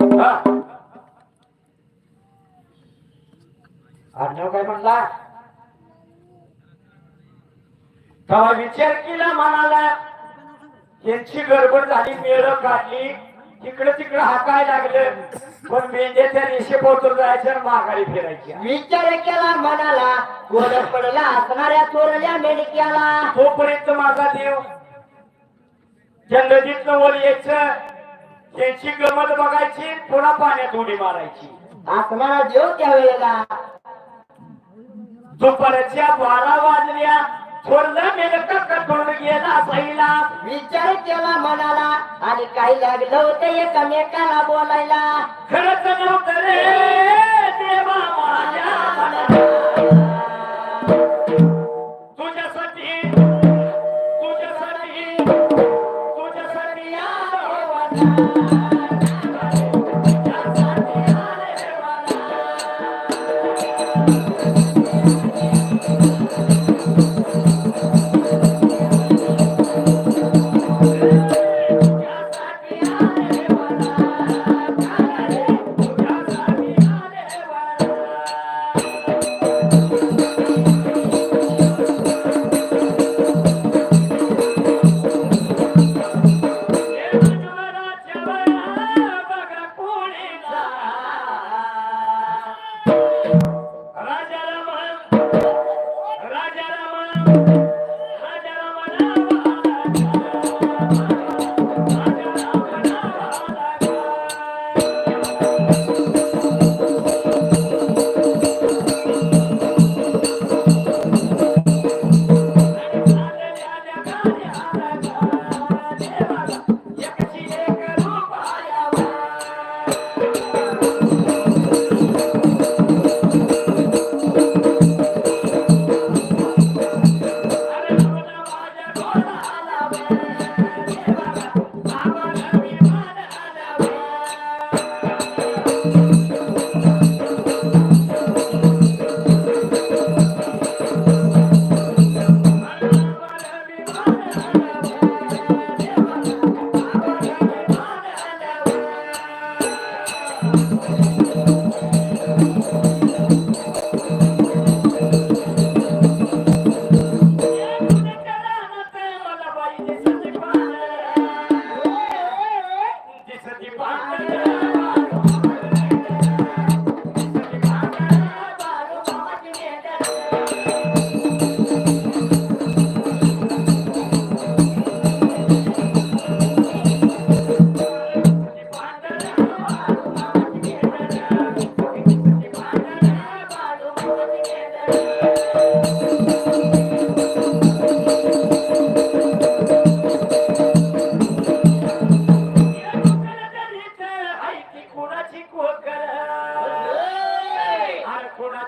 पुन्हा आडनाव काय म्हणला? तेव्हा विचार केला म्हणाला यांची गडबड झाली मेळ काढली. तिकडं तिकडं हाकाय लागलं. पण मेंढ्याच्या रेषेपोतून जायचं माघारी फिरायची. विचार केला मनाला गोड पडला असणाऱ्या चोरल्या मेडक्याला तोपर्यंत माझा देव त्या नदीतनं वर यायचं. त्यांची गमत बघायची पुन्हा पाण्यात उडी मारायची. असणारा देव त्यावेळेला. दुपारच्या बारा वाजल्या थोडं मेलक कटोर गेला पहिला. विचार केला मनाला आणि काही लागलं होतं एकमेकाला बोलायला. खरंच नव्हतं रे देवा माझ्या मनाला. तुझ्यासाठी तुझ्यासाठी तुझ्यासाठी आलो Ai,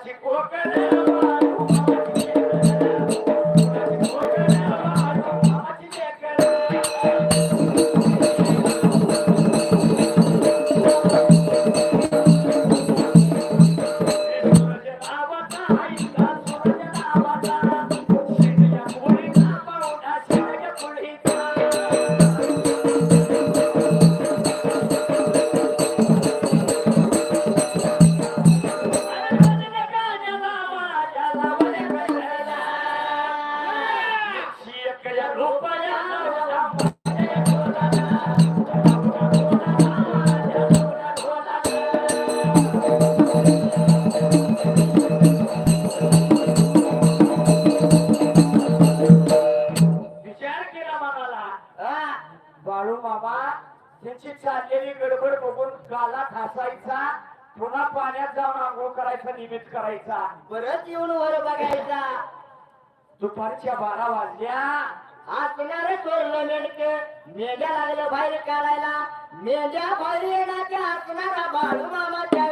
te comerei. त्यांची चाललेली गडबड बघून गाला ठासायचा पुन्हा पाण्यात जाऊन आंघोळ करायचा निमित्त करायचा. परत येऊन वर बघायचा. दुपारच्या बारा वाजल्या. असणार चोरलं मेंढक मेंढ्या लागलं बाहेर काढायला. मेंढ्या बाहेर येणार असणारा बाळू मामाच्या